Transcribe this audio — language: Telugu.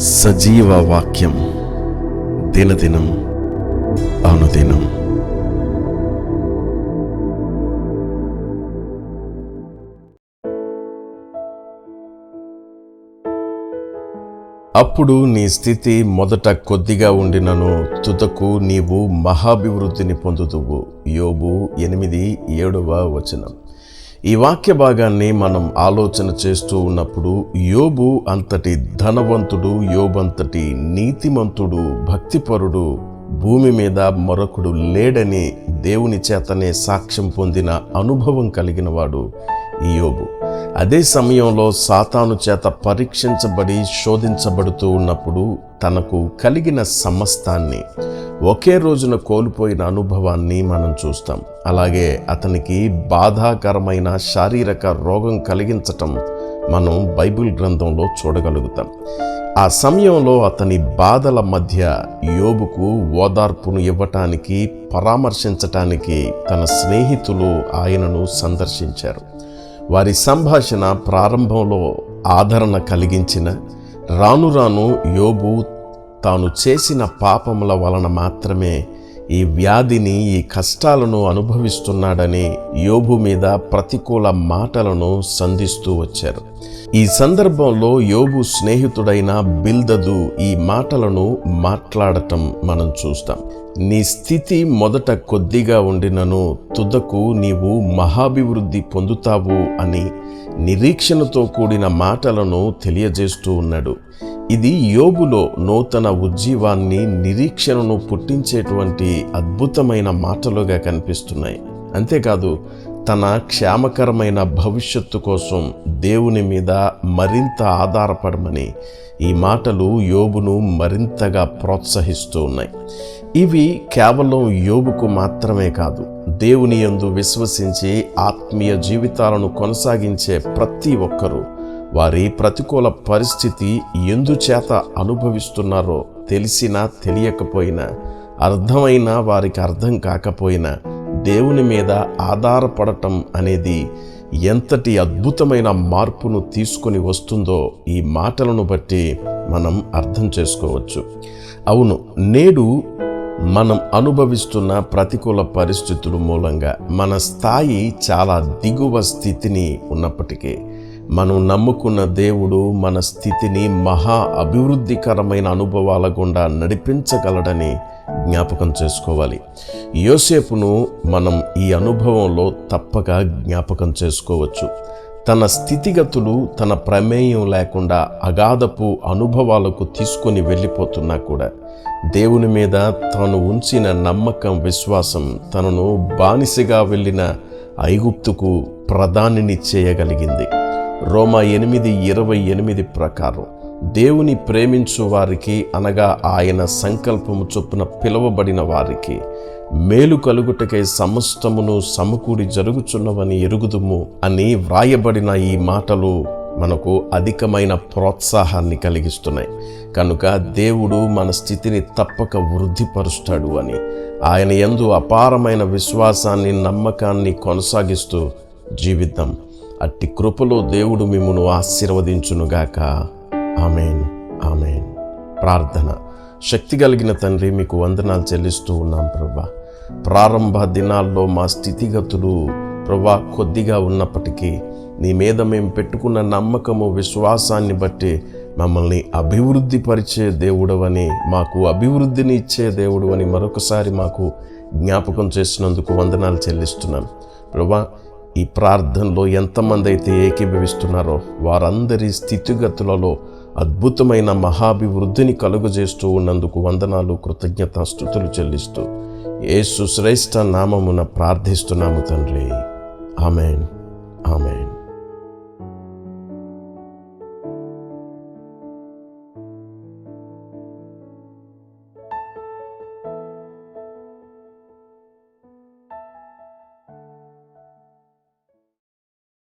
సజీవ వాక్యం దినదినం అనుదినం. అప్పుడు నీ స్థితి మొదట కొద్దిగా ఉండినను తుదకు నీవు మహాభివృద్ధిని పొందుతువు యోబు ఎనిమిది ఏడవ వచనం. ఈ వాక్య భాగాన్ని మనం ఆలోచన చేస్తూ ఉన్నప్పుడు యోబు అంతటి ధనవంతుడు యోబంతటి నీతిమంతుడు భక్తిపరుడు భూమి మీద మరొకడు లేడని దేవుని చేతనే సాక్ష్యం పొందిన అనుభవం కలిగిన వాడు యోబు. అదే సమయంలో సాతాను చేత పరీక్షించబడి శోధించబడుతూ ఉన్నప్పుడు తనకు కలిగిన సమస్తాన్ని ఒకే రోజున కోల్పోయిన అనుభవాన్ని మనం చూస్తాం. అలాగే అతనికి బాధాకరమైన శారీరక రోగం కలిగించటం మనం బైబిల్ గ్రంథంలో చూడగలుగుతాం. ఆ సమయంలో అతని బాధల మధ్య యోబుకు ఓదార్పును ఇవ్వటానికి పరామర్శించటానికి తన స్నేహితులు ఆయనను సందర్శించారు. వారి సంభాషణ ప్రారంభంలో ఆదరణ కలిగించిన రాను రాను యోబు తాను చేసిన పాపముల వలన మాత్రమే ఈ వ్యాధిని ఈ కష్టాలను అనుభవిస్తున్నాడని యోబు మీద ప్రతికూల మాటలను సంధిస్తూ వచ్చారు. ఈ సందర్భంలో యోబు స్నేహితుడైన బిల్దదు ఈ మాటలను మాట్లాడటం మనం చూస్తాం. నీ స్థితి మొదట కొద్దిగా ఉండినను తుదకు నీవు మహాభివృద్ధి పొందుతావు అని నిరీక్షణతో కూడిన మాటలను తెలియజేస్తూ ఉన్నాడు. ఇది యోగులో నూతన ఉజ్జీవాన్ని నిరీక్షణను పుట్టించేటువంటి అద్భుతమైన మాటలుగా కనిపిస్తున్నాయి. అంతేకాదు తన క్షేమకరమైన భవిష్యత్తు కోసం దేవుని మీద మరింత ఆధారపడమని ఈ మాటలు యోబును మరింతగా ప్రోత్సహిస్తూ ఉన్నాయి. ఇవి కేవలం యోబుకు మాత్రమే కాదు దేవుని యందు విశ్వసించి ఆత్మీయ జీవితాలను కొనసాగించే ప్రతి ఒక్కరూ వారి ప్రతికూల పరిస్థితి ఎందుచేత అనుభవిస్తున్నారో తెలిసినా తెలియకపోయినా అర్థమైనా వారికి అర్థం కాకపోయినా దేవుని మీద ఆధారపడటం అనేది ఎంతటి అద్భుతమైన మార్పును తీసుకొని వస్తుందో ఈ మాటలను బట్టి మనం అర్థం చేసుకోవచ్చు. అవును నేడు మనం అనుభవిస్తున్న ప్రతికూల పరిస్థితుల మూలంగా మన స్థాయి చాలా దిగువ స్థితిని ఉన్నప్పటికీ మనం నమ్ముకున్న దేవుడు మన స్థితిని మహా అభివృద్ధికరమైన అనుభవాల గుండా నడిపించగలడని జ్ఞాపకం చేసుకోవాలి. యోసేపును మనం ఈ అనుభవంలో తప్పక జ్ఞాపకం చేసుకోవచ్చు. తన స్థితిగతులు తన ప్రమేయం లేకుండా అగాధపు అనుభవాలకు తీసుకొని వెళ్ళిపోతున్నా కూడా దేవుని మీద తాను ఉంచిన నమ్మకం విశ్వాసం తనను బానిసగా వెళ్ళిన ఐగుప్తుకు ప్రధానిని చేయగలిగింది. రోమా ఎనిమిది ఇరవై ఎనిమిది ప్రకారం దేవుని ప్రేమించు వారికి అనగా ఆయన సంకల్పము చొప్పున పిలువబడిన వారికి మేలు కలుగుటకై సమస్తమును సమకూడి జరుగుచున్నవని ఎరుగుదుము అని వ్రాయబడిన ఈ మాటలు మనకు అధికమైన ప్రోత్సాహాన్ని కలిగిస్తున్నాయి. కనుక దేవుడు మన స్థితిని తప్పక వృద్ధిపరుస్తాడు అని ఆయన ఎందు అపారమైన విశ్వాసాన్ని నమ్మకాన్ని కొనసాగిస్తూ జీవిద్దాం. అట్టి కృపలో దేవుడు మిమ్మను ఆశీర్వదించునుగాక. Amen amen. ప్రార్థన. శక్తి కలిగిన తండ్రి మీకు వందనాలు చెల్లిస్తూ ఉన్నాం ప్రభా. ప్రారంభ దినాల్లో మా స్థితిగతులు ప్రభా కొద్దిగా ఉన్నప్పటికీ నీ మీద మేము పెట్టుకున్న నమ్మకము విశ్వాసాన్ని బట్టి మమ్మల్ని అభివృద్ధి పరిచే దేవుడవని మాకు అభివృద్ధిని ఇచ్చే దేవుడు అని మరొకసారి మాకు జ్ఞాపకం చేసినందుకు వందనాలు చెల్లిస్తున్నాం. ప్రభా ఈ ప్రార్థనలో ఎంతమంది అయితే ఏకీభవిస్తున్నారో వారందరి స్థితిగతులలో అద్భుతమైన మహాభివృద్ధిని కలుగజేస్తూ ఉన్నందుకు వందనాలు కృతజ్ఞత స్థుతులు చెల్లిస్తూ యేసు శ్రేష్ఠ నామమున ప్రార్థిస్తున్నాము తండ్రి. ఆమెన్. ఆమెన్.